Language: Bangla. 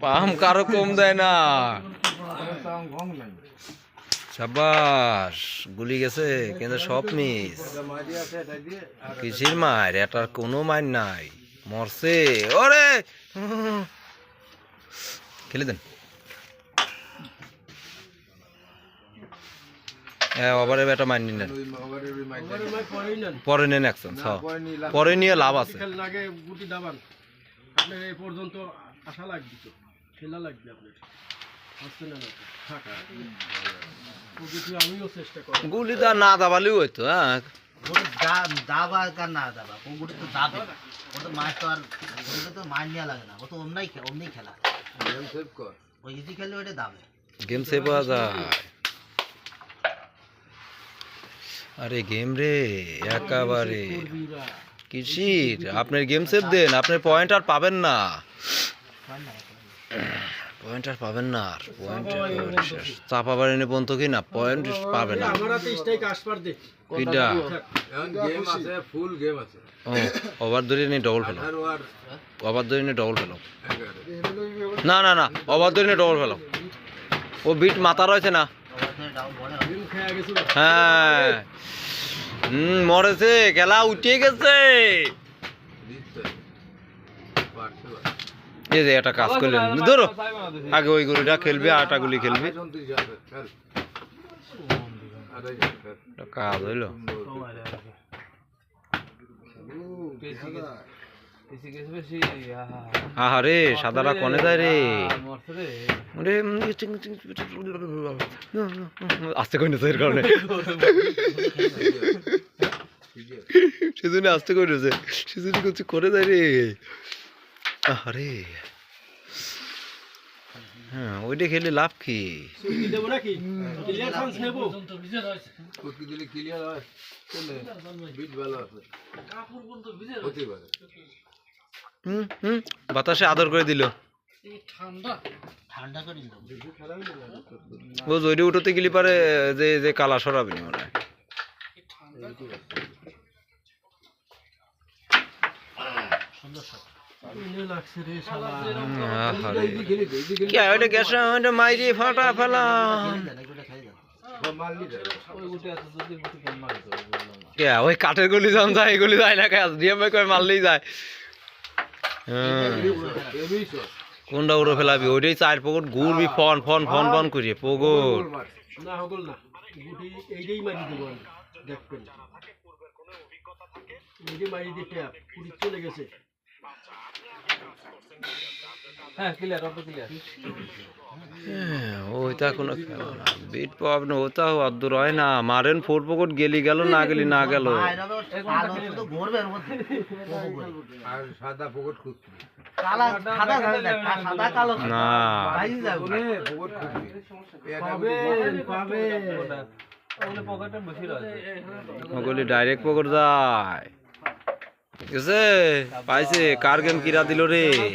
পাম কারও কম দেয় না। সাবাস, গুলি গেছে, কিন্তু সব মিস। কিসির মার, এটার কোনো মার নাই। মরছে, ওরে! খেলে দেন। হ্যাঁ ওভারে ব্যাটা মার পরে নেন অ্যাকশন পরে নিয়ে লাভ আছে। এই পর্যন্ত আশা লাগবে। খেলা লাগবে আপনার। আসছে না না থাকা। আমিও চেষ্টা করি গুলি না দাবালেও হইতো হ্যাঁ? দাবা কার না দাবা কোনগুলো তো দাবে। ওটা মাছ তো আর ওটা তো মার নেওয়া লাগে না ও তো অন্যাই খে- অমনি খেলা। ওই ইজি খেললে ওটা দাবে। গেম সেভ পাওয়া যায়। আরে গেম রে একেবারে। বীরা কিসির? আপনার গেম সেভ দেন আপনার পয়েন্ট আর পাবেন না। পয়েন্ট আর পাবেন না আর পয়েন্ট চাপা বাড়ি পর্যন্ত কি না পয়েন্ট পাবে না। আমার হাতে স্ট্রাইক আসবার দে। কিটা গেম আছে ফুল গেম আছে। ও ওভার ধরে নিয়ে ডবল ফেলো। ওভার ধরে নিয়ে ডবল ফেলো। না না না ওভার ধরে নিয়ে ডবল ফেলো। ও বিট মাথা রয়েছে না? হ্যাঁ। হুম মরেছে খেলা উঠে গেছে। এই যে একটা কাজ করলেন। ধরো আগে ওই গরুটা খেলবে আটা গুলি খেলবে। কাজ হইল। আহারে সাদারা কনে যায় রে। ওরে আস্তে কই না এর কারণে। সেজন্য আস্তে কই রয়েছে সেজন্য কিছু করে যায় রে। আরে হ্যাঁ ওইটা খেলে লাভ কি? দেবো নাকি? ক্লিয়ার চান্স নেব? দিলে ক্লিয়ার হয় বিট ভালো আছে। হতে পারে হুম হুম বাতাসে আদর করে দিল। ঠান্ডা করে ও জয়রে উঠোতে গেলে পারে যে যে কালা সরাবে নি মনে সুন্দর কাঠের গলি যখন যায় এগুলি যায় না কাজ করে মারলেই যায় হ্যাঁ। কোনটা উড়ে ফেলাবি ওইটাই চার পকট ঘুরবি ফন ফন ফন ফন করিয়ে পকট না মারি চলে গেছে হ্যাঁ, ওইটা কোনো বিট পাব না ওটা অদ্দূর না। মারেন ফোর পকট গেলি গেল না গেলি না গেল। না। ডাইরেক্ট পকট যায়। গেছে পাইছে কার গেম কিরা দিল রে?